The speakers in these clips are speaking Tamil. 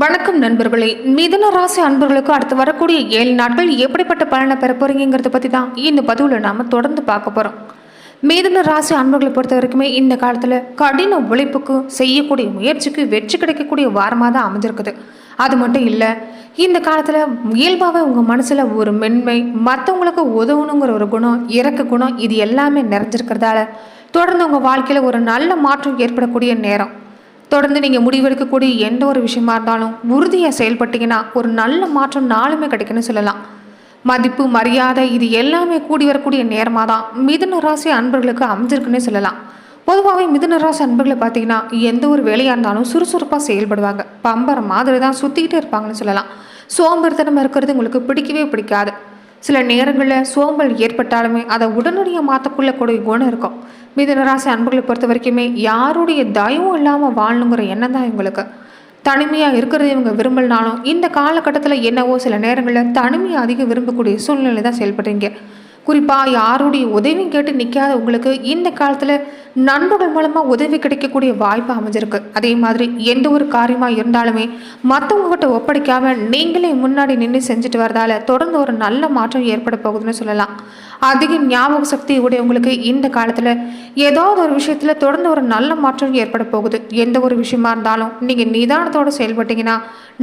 வணக்கம் நண்பர்களே. மிதுன ராசி அன்பர்களுக்கு அடுத்து வரக்கூடிய ஏழு நாட்கள் எப்படிப்பட்ட பலனை பெற போறீங்கிறத பற்றி தான் இந்த பதிவில் நாம் தொடர்ந்து பார்க்க போகிறோம் மிதுன ராசி அன்பர்களை பொறுத்த வரைக்குமே இந்த காலத்தில் கடின உழைப்புக்கு செய்யக்கூடிய முயற்சிக்கு வெற்றி கிடைக்கக்கூடிய வாரமாக தான் அமைஞ்சிருக்குது. அது மட்டும் இல்லை இந்த காலத்தில் இயல்பாகவே உங்கள் மனசில் ஒரு மென்மை மற்றவங்களுக்கு உதவணுங்கிற ஒரு குணம் இறக்க குணம் இது எல்லாமே நிறைஞ்சிருக்கிறதால தொடர்ந்து உங்கள் வாழ்க்கையில் ஒரு நல்ல மாற்றம் ஏற்படக்கூடிய நேரம். தொடர்ந்து நீங்கள் முடிவெடுக்கக்கூடிய எந்த ஒரு விஷயமா இருந்தாலும் உறுதியாக செயல்பட்டீங்கன்னா ஒரு நல்ல மாற்றம் நாளுமே கிடைக்குன்னு சொல்லலாம். மதிப்பு மரியாதை இது எல்லாமே கூடி வரக்கூடிய நேரமாக தான் மிதுன ராசி அன்பர்களுக்கு அமைஞ்சிருக்குன்னே சொல்லலாம். பொதுவாகவே மிதுன ராசி அன்பர்களை பார்த்தீங்கன்னா எந்த ஒரு வேலையாக இருந்தாலும் சுறுசுறுப்பாக செயல்படுவாங்க. பம்பரம் மாதிரி தான் சுற்றிக்கிட்டே இருப்பாங்கன்னு சொல்லலாம். சோம்பேறித்தனம் இருக்கிறது உங்களுக்கு பிடிக்கவே பிடிக்காது. சில நேரங்களில் சோம்பல் ஏற்பட்டாலுமே அதை உடனடியாக மாற்றக்குள்ளக்கூடிய குணம் இருக்கும். மிதனராசி அன்புகளை பொறுத்த வரைக்குமே யாருடைய தயவும் இல்லாமல் வாழணுங்கிற எண்ணம் தான் இவங்களுக்கு. தனிமையாக இருக்கிறது இவங்க விரும்பலனாலும் இந்த காலகட்டத்தில் என்னவோ சில நேரங்களில் தனிமையை அதிகம் விரும்பக்கூடிய சூழ்நிலை தான் செயல்படுறீங்க. குறிப்பாக யாருடைய உதவியும் கேட்டு நிற்காத உங்களுக்கு இந்த காலத்தில் நண்பர்கள் மூலமாக உதவி கிடைக்கக்கூடிய வாய்ப்பு அமைஞ்சிருக்கு. அதே மாதிரி எந்த ஒரு காரியமாக இருந்தாலுமே மற்றவங்ககிட்ட ஒப்படைக்காமல் நீங்களே முன்னாடி நின்று செஞ்சுட்டு வரதால தொடர்ந்து ஒரு நல்ல மாற்றம் ஏற்பட போகுதுன்னு சொல்லலாம். அதிக ஞாபக சக்தி உடையவங்களுக்கு இந்த காலத்தில் ஏதாவது ஒரு விஷயத்தில் தொடர்ந்து ஒரு நல்ல மாற்றம் ஏற்பட போகுது. எந்த ஒரு விஷயமா இருந்தாலும் நீங்கள் நிதானத்தோடு செயல்பட்டீங்கன்னா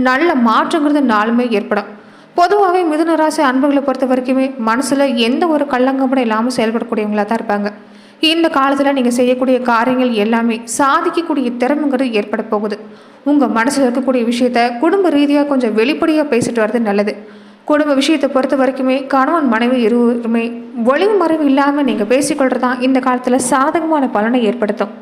நல்ல மாற்றங்கிறது நாளுமே ஏற்படும். பொதுவாகவே மிதுனராசி அன்புகளை பொறுத்த வரைக்குமே மனசில் எந்த ஒரு கள்ளங்கப்படம் இல்லாமல் செயல்படக்கூடியவங்களாக தான் இருப்பாங்க. இந்த காலத்தில் நீங்கள் செய்யக்கூடிய காரியங்கள் எல்லாமே சாதிக்கக்கூடிய திறமைங்கிறது ஏற்பட போகுது. உங்கள் மனசில் இருக்கக்கூடிய விஷயத்த குடும்ப ரீதியாக கொஞ்சம் வெளிப்படையாக பேசிட்டு வர்றது நல்லது. குடும்ப விஷயத்தை பொறுத்த வரைக்குமே கணவன் மனைவி இருவருமே ஒளிவு மறைவு இல்லாமல் நீங்கள் பேசிக்கொள்கிறது தான் இந்த காலத்தில் சாதகமான பலனை ஏற்படுத்தும்.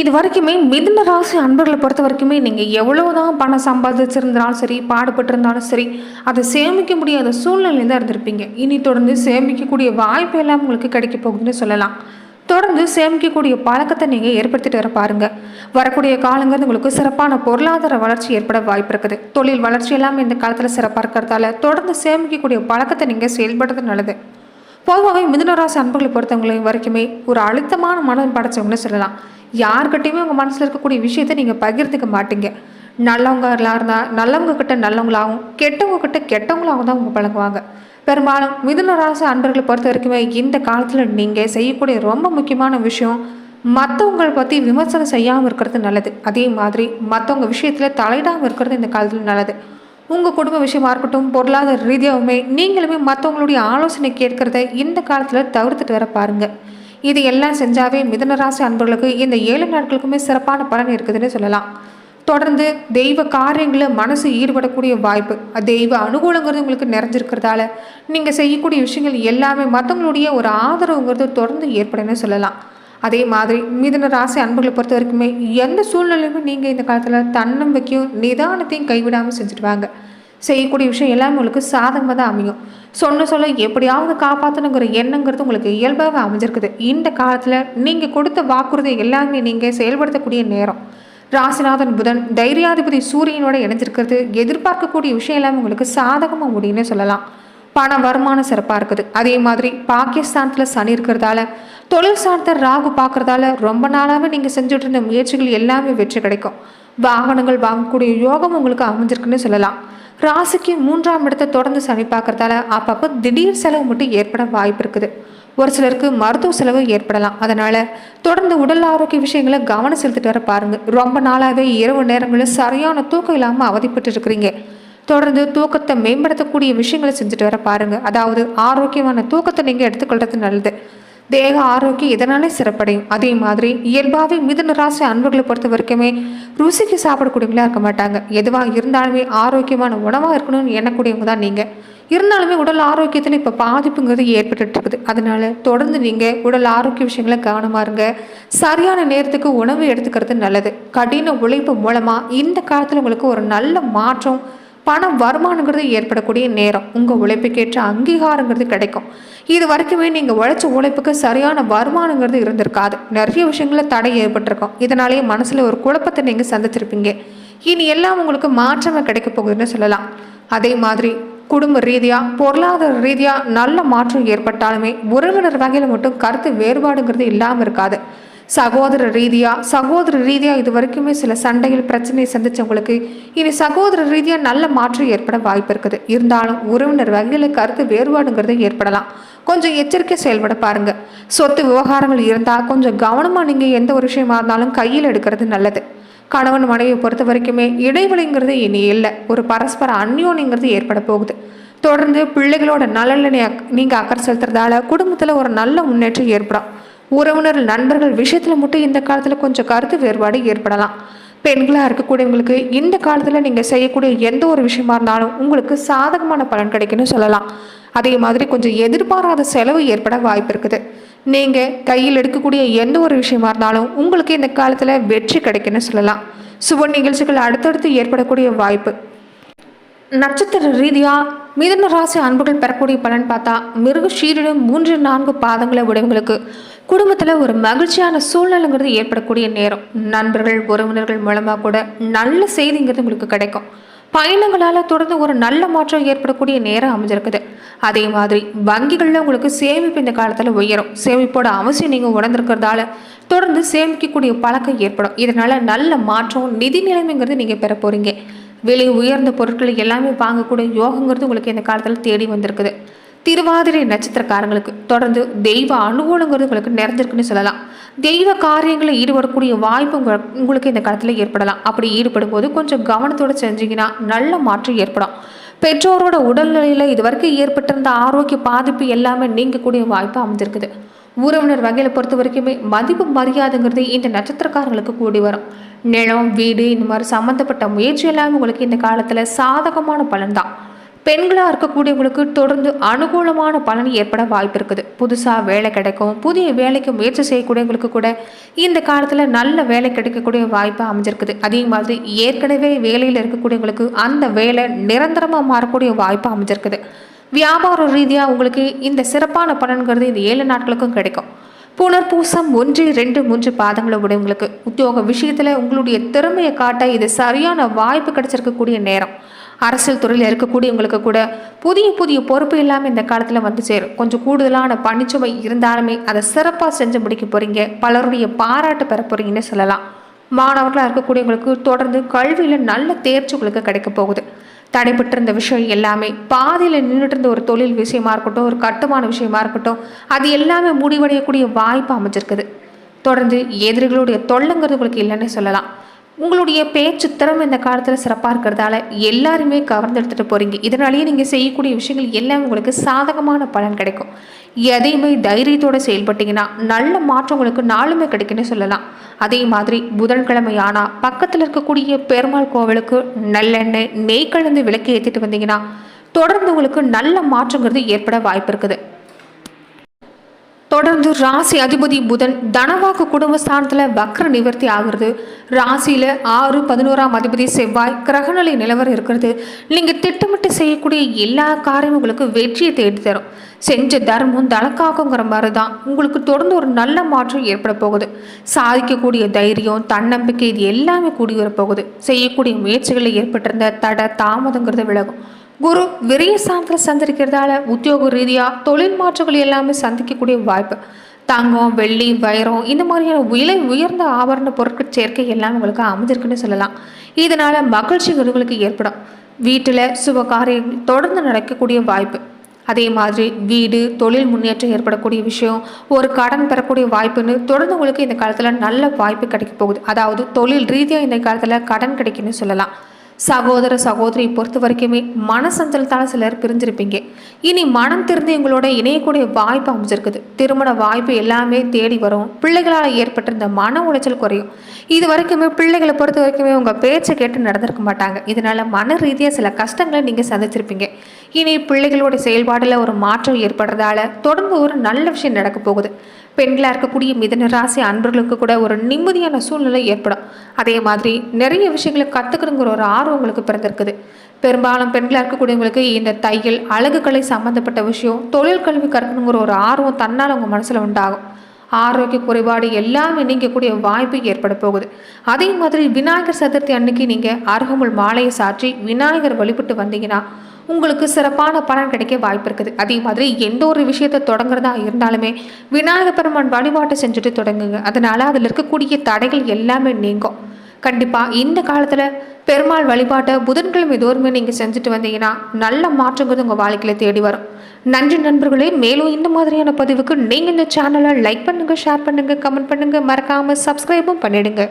இது வரைக்குமே மிதுன ராசி அன்பர்களை பொறுத்த வரைக்குமே நீங்கள் எவ்வளவுதான் பணம் சம்பாதிச்சிருந்தாலும் சரி பாடுபட்டிருந்தாலும் சரி அதை சேமிக்க முடியாத சூழ்நிலையில் தான் இருந்திருப்பீங்க. இனி தொடர்ந்து சேமிக்கக்கூடிய வாய்ப்பு எல்லாம் உங்களுக்கு கிடைக்க போகுதுன்னு சொல்லலாம். தொடர்ந்து சேமிக்கக்கூடிய பழக்கத்தை நீங்கள் ஏற்படுத்திட்டு வர பாருங்க. வரக்கூடிய காலங்கிறது உங்களுக்கு சிறப்பான பொருளாதார வளர்ச்சி ஏற்பட வாய்ப்பு இருக்குது. தொழில் வளர்ச்சி எல்லாமே இந்த காலத்தில் சிறப்பாக இருக்கிறதால தொடர்ந்து சேமிக்கக்கூடிய பழக்கத்தை நீங்கள் செயல்படுறது நல்லது. பொதுவாகவே மிதுனராசி அன்புகளை பொறுத்தவங்களை வரைக்குமே ஒரு அழுத்தமான மனம் படைச்சவங்கன்னு சொல்லலாம். யார்கிட்டையுமே உங்கள் மனசில் இருக்கக்கூடிய விஷயத்தை நீங்கள் பகிர்ந்துக்க மாட்டீங்க. நல்லவங்களாக இருந்தால் நல்லவங்க கிட்ட நல்லவங்களாகவும் கெட்டவங்க கிட்ட கெட்டவங்களாகவும் தான் அவங்க பழகுவாங்க. பெரும்பாலும் மிதுன ராசி அன்பர்களை பொறுத்த வரைக்குமே இந்த காலத்தில் நீங்கள் செய்யக்கூடிய ரொம்ப முக்கியமான விஷயம் மற்றவங்களை பற்றி விமர்சனம் செய்யாமல் இருக்கிறது நல்லது. அதே மாதிரி மற்றவங்க விஷயத்தில் தலையிடாமல் இருக்கிறது இந்த காலத்தில் நல்லது. உங்கள் குடும்ப விஷயமா இருக்கட்டும் பொருளாதார ரீதியாகவுமே நீங்களுமே மற்றவங்களுடைய ஆலோசனை கேட்கறத இந்த காலத்தில் தவிர்த்துட்டு வர பாருங்கள் இது எல்லாம் செஞ்சாவே மிதனராசி அன்பர்களுக்கு இந்த ஏழு நாட்களுக்குமே சிறப்பான பலன் இருக்குதுன்னு சொல்லலாம். தொடர்ந்து தெய்வ காரியங்களில் மனசு ஈடுபடக்கூடிய வாய்ப்பு தெய்வ அனுகூலங்கிறது உங்களுக்கு நிறைஞ்சிருக்கிறதால நீங்கள் செய்யக்கூடிய விஷயங்கள் எல்லாமே மற்றவங்களுடைய ஒரு ஆதரவுங்கிறது தொடர்ந்து ஏற்படுன்னு சொல்லலாம். அதே மாதிரி மிதன ராசி அன்புகளை பொறுத்த வரைக்குமே எந்த சூழ்நிலையுமே நீங்கள் இந்த காலத்தில் தன்னம்பிக்கையும் நிதானத்தையும் கைவிடாமல் செஞ்சுடுவாங்க செய்யக்கூடிய விஷயம் எல்லாமே உங்களுக்கு சாதகமாக தான் அமையும். சொன்ன சொல்ல எப்படியாவது காப்பாற்றணுங்கிற எண்ணங்கிறது உங்களுக்கு இயல்பாக அமைஞ்சிருக்குது. இந்த காலத்தில் நீங்கள் கொடுத்த வாக்குறுதி எல்லாமே நீங்கள் செயல்படுத்தக்கூடிய நேரம். ராசிநாதன் புதன் தைரியாதிபதி சூரியனோட இணைஞ்சிருக்கிறது. எதிர்பார்க்கக்கூடிய விஷயம் எல்லாமே உங்களுக்கு சாதகமாக முடியும்னு சொல்லலாம். பண வருமானம் சிறப்பாக இருக்குது. அதே மாதிரி பாகிஸ்தானத்தில் சனி இருக்கிறதால தொழில் சார்ந்த ராகு பார்க்குறதால ரொம்ப நாளாகவே நீங்கள் செஞ்சுட்டு இருந்த முயற்சிகள் எல்லாமே வெற்றி கிடைக்கும். வாகனங்கள் வாங்கக்கூடிய யோகம் உங்களுக்கு அமைஞ்சிருக்குன்னு சொல்லலாம். ராசிக்கு மூன்றாம் இடத்தை தொடர்ந்து சனி பார்க்கறதால அப்பப்போ திடீர் செலவு மட்டும் ஏற்பட வாய்ப்பு இருக்குது. ஒரு சிலருக்கு மருத்துவ செலவு ஏற்படலாம். அதனால தொடர்ந்து உடல் ஆரோக்கிய விஷயங்களை கவனம் செலுத்திட்டு வர பாருங்க. ரொம்ப நாளாகவே இரவு நேரங்களில் சரியான தூக்கம் இல்லாமல் அவதிப்பட்டு இருக்கிறீங்க. தொடர்ந்து தூக்கத்தை மேம்படுத்தக்கூடிய விஷயங்களை செஞ்சுட்டு வர பாருங்க. அதாவது ஆரோக்கியமான தூக்கத்தை நீங்கள் எடுத்துக்கொள்றது நல்லது. தேக ஆரோக்கியம் இதனாலே சிறப்படையும். அதே மாதிரி இயல்பாகவே மிதுன ராசி அன்புகளை பொறுத்த வரைக்குமே ருசிக்கு சாப்பிடக்கூடியவங்களா இருக்க மாட்டாங்க. எதுவாக இருந்தாலுமே ஆரோக்கியமான உணவாக இருக்கணும்னு எண்ணக்கூடியவங்க தான் நீங்கள் இருந்தாலுமே உடல் ஆரோக்கியத்தில் இப்போ பாதிப்புங்கிறது ஏற்பட்டுட்டு இருக்குது. அதனால தொடர்ந்து நீங்கள் உடல் ஆரோக்கிய விஷயங்களை கவனமாக இருங்க. சரியான நேரத்துக்கு உணவு எடுத்துக்கிறது நல்லது. கடின உழைப்பு மூலமாக இந்த காலத்தில் உங்களுக்கு ஒரு நல்ல மாற்றம் பண வருமானங்கிறது ஏற்படக்கூடிய நேரம். உங்கள் உழைப்புக்கேற்ற அங்கீகாரங்கிறது கிடைக்கும். இது வரைக்குமே நீங்கள் உழைச்ச உழைப்புக்கு சரியான வருமானங்கிறது இருந்திருக்காது. நிறைய விஷயங்களில் தடை ஏற்பட்டிருக்கும். இதனாலேயே மனசில் ஒரு குழப்பத்தை நீங்கள் சந்திச்சிருப்பீங்க இனி எல்லாம் உங்களுக்கு மாற்றமாக கிடைக்க போகுதுன்னு சொல்லலாம். அதே மாதிரி குடும்ப ரீதியாக பொருளாதார ரீதியாக நல்ல மாற்றம் ஏற்பட்டாலுமே உறவினர் வகையில் மட்டும் கருத்து வேறுபாடுங்கிறது இல்லாமல் இருக்காது. சகோதர ரீதியாக சகோதர ரீதியாக இது வரைக்குமே சில சண்டையில் பிரச்சனையை சந்தித்தவங்களுக்கு இனி சகோதர ரீதியாக நல்ல மாற்றம் ஏற்பட வாய்ப்பு இருக்குது. இருந்தாலும் உறவினர் வகையில் கருத்து வேறுபாடுங்கிறது ஏற்படலாம். கொஞ்சம் எச்சரிக்கை செயல்பட பாருங்க. சொத்து விவகாரங்கள் இருந்தால் கொஞ்சம் கவனமாக நீங்கள் எந்த ஒரு விஷயமா இருந்தாலும் கையில் எடுக்கிறது நல்லது. கணவன் மனைவியை பொறுத்த வரைக்குமே இடைவெளிங்கிறது இனி இல்லை. ஒரு பரஸ்பர அந்யோன்யங்கிறது ஏற்பட போகுது. தொடர்ந்து பிள்ளைகளோட நலனில் நீங்கள் அக்கறை செலுத்துறதால குடும்பத்தில் ஒரு நல்ல முன்னேற்றம் ஏற்படும். உறவினர் நண்பர்கள் விஷயத்தில் மட்டும் இந்த காலத்தில் கொஞ்சம் கருத்து வேறுபாடு ஏற்படலாம். பெண்களாக இருக்கக்கூடியவங்களுக்கு இந்த காலத்தில் நீங்கள் செய்யக்கூடிய எந்த ஒரு விஷயமா இருந்தாலும் உங்களுக்கு சாதகமான பலன் கிடைக்குன்னு சொல்லலாம். அதே மாதிரி கொஞ்சம் எதிர்பாராத செலவு ஏற்பட வாய்ப்பு இருக்குது. நீங்கள் கையில் எடுக்கக்கூடிய எந்த ஒரு விஷயமா இருந்தாலும் உங்களுக்கு இந்த காலத்தில் வெற்றி கிடைக்குன்னு சொல்லலாம். சுப நிகழ்ச்சிகள் அடுத்தடுத்து ஏற்படக்கூடிய வாய்ப்பு. நட்சத்திர ரீதியாக மிதன ராசி அன்புகள் பெறக்கூடிய பலன் பார்த்தா மிருக சீரிடம் மூன்று நான்கு பாதங்களை உடையவங்களுக்கு குடும்பத்தில் ஒரு மகிழ்ச்சியான சூழ்நிலைங்கிறது ஏற்படக்கூடிய நேரம். நண்பர்கள் உறவினர்கள் மூலமாக கூட நல்ல செய்திங்கிறது உங்களுக்கு கிடைக்கும். பயணங்களால் தொடர்ந்து ஒரு நல்ல மாற்றம் ஏற்படக்கூடிய நேரம் அமைஞ்சிருக்குது. அதே மாதிரி வங்கிகளில் உங்களுக்கு சேமிப்பு இந்த காலத்தில் உயரும். சேமிப்போட அவசியம் நீங்கள் உணர்ந்திருக்கிறதால தொடர்ந்து சேமிக்கக்கூடிய பழக்கம் ஏற்படும். இதனால் நல்ல மாற்றம் நிதி நிலைமைங்கிறது நீங்கள் பெற போகிறீங்க விலை உயர்ந்த பொருட்களை எல்லாமே வாங்கக்கூடிய யோகங்கிறது உங்களுக்கு இந்த காலத்தில் தேடி வந்திருக்குது. திருவாதிரை நட்சத்திரக்காரங்களுக்கு தொடர்ந்து தெய்வ அனுகூலங்கிறது உங்களுக்கு நிறைஞ்சிருக்குன்னு சொல்லலாம். தெய்வ காரியங்களில் ஈடுபடக்கூடிய வாய்ப்பு உங்களுக்கு இந்த காலத்தில் ஏற்படலாம். அப்படி ஈடுபடும் போது கொஞ்சம் கவனத்தோடு செஞ்சீங்கன்னா நல்ல மாற்றம் ஏற்படும். பெற்றோரோட உடல்நிலையில் இதுவரைக்கும் ஏற்பட்டிருந்த ஆரோக்கிய பாதிப்பு எல்லாமே நீங்கக்கூடிய வாய்ப்பு அமைஞ்சிருக்குது. உறவினர் வகையில் பொறுத்த வரைக்குமே மதிப்பு மரியாதைங்கிறது இந்த நட்சத்திரக்காரங்களுக்கு கூடி வரும். நிலம் வீடு இந்த மாதிரி சம்மந்தப்பட்ட முயற்சி எல்லாமே உங்களுக்கு இந்த காலத்தில் சாதகமான பலன் தான் பெண்களாக இருக்கக்கூடியவங்களுக்கு தொடர்ந்து அனுகூலமான பலன் ஏற்பட வாய்ப்பு இருக்குது. புதுசாக வேலை கிடைக்கும் புதிய வேலைக்கு முயற்சி செய்யக்கூடியவங்களுக்கு கூட இந்த காலத்தில் நல்ல வேலை கிடைக்கக்கூடிய வாய்ப்பு அமைஞ்சிருக்குது. அதே மாதிரி ஏற்கனவே வேலையில் இருக்கக்கூடியவங்களுக்கு அந்த வேலை நிரந்தரமாக மாறக்கூடிய வாய்ப்பு அமைஞ்சிருக்குது. வியாபார ரீதியாக உங்களுக்கு இந்த சிறப்பான பலன்கிறது இந்த ஏழு நாட்களுக்கும் கிடைக்கும். புனர்பூசம் ஒன்று ரெண்டு மூன்று பாதங்களை உடையவங்களுக்கு உத்தியோக விஷயத்தில் உங்களுடைய திறமையை காட்ட இது சரியான வாய்ப்பு கிடைச்சிருக்கக்கூடிய நேரம். அரசியல் துறையில் இருக்கக்கூடியவங்களுக்கு கூட புதிய புதிய பொறுப்பு இல்லாமல் இந்த காலத்தில் வந்து சேரும். கொஞ்சம் கூடுதலான பணிச்சுமை இருந்தாலுமே அதை சிறப்பாக செஞ்சு முடிக்க போகிறீங்க பலருடைய பாராட்டு பெற போகிறீங்கன்னு சொல்லலாம். மாணவர்களாக இருக்கக்கூடியவங்களுக்கு தொடர்ந்து கல்வியில் நல்ல தேர்ச்சி உங்களுக்கு கிடைக்க போகுது. தடைபட்டிருந்த விஷயம் எல்லாமே பாதியில் நின்றுட்டு இருந்த ஒரு தொழில் விஷயமா இருக்கட்டும் ஒரு கட்டுமான விஷயமா இருக்கட்டும் அது எல்லாமே முடிவடையக்கூடிய வாய்ப்பு அமைஞ்சிருக்குது. தொடர்ந்து எதிரிகளுடைய தொல்லைங்கிறது உங்களுக்கு இல்லைன்னே சொல்லலாம். உங்களுடைய பேச்சு திறமை இந்த காலத்தில் சிறப்பாக இருக்கிறதால எல்லாருமே கவர்ந்து எடுத்துகிட்டு போகிறீங்க இதனாலேயே நீங்கள் செய்யக்கூடிய விஷயங்கள் எல்லாம் உங்களுக்கு சாதகமான பலன் கிடைக்கும். எதையுமே தைரியத்தோடு செயல்பட்டீங்கன்னா நல்ல மாற்றம் உங்களுக்கு நாளுமே கிடைக்குன்னு சொல்லலாம். அதே மாதிரி புதன்கிழமை ஆனால் பக்கத்தில் இருக்கக்கூடிய பெருமாள் கோவிலுக்கு நல்லெண்ணெய் நெய் கலந்து விளக்கு ஏற்றிட்டு வந்தீங்கன்னா தொடர்ந்து உங்களுக்கு நல்ல மாற்றங்கிறது ஏற்பட வாய்ப்பு இருக்குது. தொடர்ந்து ராசி அதிபதி புதன் தனவாக்கு குடும்பஸ்தானத்தில் வக்ர நிவர்த்தி ஆகுறது. ராசியில் ஆறு பதினோராம் அதிபதி செவ்வாய் கிரகநிலை நிலவரம் இருக்கிறது. நீங்கள் திட்டமிட்டு செய்யக்கூடிய எல்லா காரியமும் உங்களுக்கு வெற்றியை தேடி தரும். செஞ்ச தர்மம் தனக்காக்குங்கிற மாதிரி தான் உங்களுக்கு தொடர்ந்து ஒரு நல்ல மாற்றம் ஏற்பட போகுது. சாதிக்கக்கூடிய தைரியம் தன்னம்பிக்கை இது எல்லாமே கூடி வரப்போகுது. செய்யக்கூடிய முயற்சிகளில் ஏற்பட்டிருந்த தடை தாமதங்கிறது விலகும். குரு விரைய சாந்தத்தில் சந்திருக்கிறதால உத்தியோக ரீதியாக தொழில் மாற்றங்கள் எல்லாமே சந்திக்கக்கூடிய வாய்ப்பு. தங்கம் வெள்ளி வைரம் இந்த மாதிரியான விலை உயர்ந்த ஆபரண பொருட்கள் சேர்க்கை எல்லாம் உங்களுக்கு அமைஞ்சிருக்குன்னு சொல்லலாம். இதனால் மகிழ்ச்சி உங்களுக்கு ஏற்படும். வீட்டில் சுப காரியங்கள் தொடர்ந்து நடக்கக்கூடிய வாய்ப்பு. அதே மாதிரி வீடு தொழில் முன்னேற்றம் ஏற்படக்கூடிய விஷயம் ஒரு கடன் பெறக்கூடிய வாய்ப்புன்னு தொடர்ந்து உங்களுக்கு இந்த காலத்தில் நல்ல வாய்ப்பு கிடைக்க போகுது. அதாவது தொழில் ரீதியாக இந்த காலத்தில் கடன் கிடைக்குன்னு சொல்லலாம். சகோதர சகோதரி பொறுத்த வரைக்குமே மனசஞ்சலத்தால் சிலர் பிரிஞ்சிருப்பீங்க. இனி மனம் திறந்து எங்களோட இணையக்கூடிய வாய்ப்பு அமைஞ்சிருக்குது. திருமண வாய்ப்பு எல்லாமே தேடி வரும். பிள்ளைகளால் ஏற்பட்டிருந்த மன உளைச்சல் குறையும். இது வரைக்குமே பிள்ளைகளை பொறுத்த வரைக்குமே உங்கள் பேச்சை கேட்டு நடந்திருக்க மாட்டாங்க. இதனால் மன ரீதியாக சில கஷ்டங்களை நீங்கள் சந்திச்சிருப்பீங்க. இனி பிள்ளைகளோட செயல்பாடில் ஒரு மாற்றம் ஏற்படுறதால தொடர்ந்து ஒரு நல்ல விஷயம் நடக்க போகுது. பெண்களாக இருக்கக்கூடிய மிதன ராசி அன்பர்களுக்கு கூட ஒரு நிம்மதியான சூழ்நிலை ஏற்படும். அதே மாதிரி நிறைய விஷயங்களை கற்றுக்கணுங்கிற ஒரு ஆர்வம் உங்களுக்கு பிறந்திருக்குது. பெரும்பாலும் பெண்களாக இருக்கக்கூடியவங்களுக்கு இந்த தையல் அழகுக்கலை சம்மந்தப்பட்ட விஷயம் தொழில் கல்வி கற்கணுங்கிற ஒரு ஆர்வம் தன்னால் உங்கள் மனசில் உண்டாகும். ஆரோக்கிய குறைபாடு எல்லாமே நீங்கக்கூடிய வாய்ப்பு ஏற்பட போகுது. அதே மாதிரி விநாயகர் சதுர்த்தி அன்னைக்கு நீங்கள் அருகமுள் மாலையை சாற்றி விநாயகர் வழிபட்டு வந்தீங்கன்னா உங்களுக்கு சிறப்பான பலன் கிடைக்க வாய்ப்பு இருக்குது. அதே மாதிரி எந்த ஒரு விஷயத்தை தொடங்குறதா இருந்தாலுமே விநாயகர் பெருமான் வழிபாட்டை செஞ்சுட்டு தொடங்குங்க. அதனால் அதில் இருக்கக்கூடிய தடைகள் எல்லாமே நீங்கும். கண்டிப்பாக இந்த காலத்தில் பெருமாள் வழிபாட்டை புதன்கிழமை தோறுமே நீங்கள் செஞ்சுட்டு வந்தீங்கன்னா நல்ல மாற்றங்கிறது உங்கள் வாழ்க்கையில் தேடி வரும். நன்றி நண்பர்களே மேலும் இந்த மாதிரியான பதிவுக்கு நீங்கள் இந்த சேனலை லைக் பண்ணுங்கள் ஷேர் பண்ணுங்கள் கமெண்ட் பண்ணுங்கள் மறக்காமல் சப்ஸ்கிரைபும் பண்ணிடுங்க.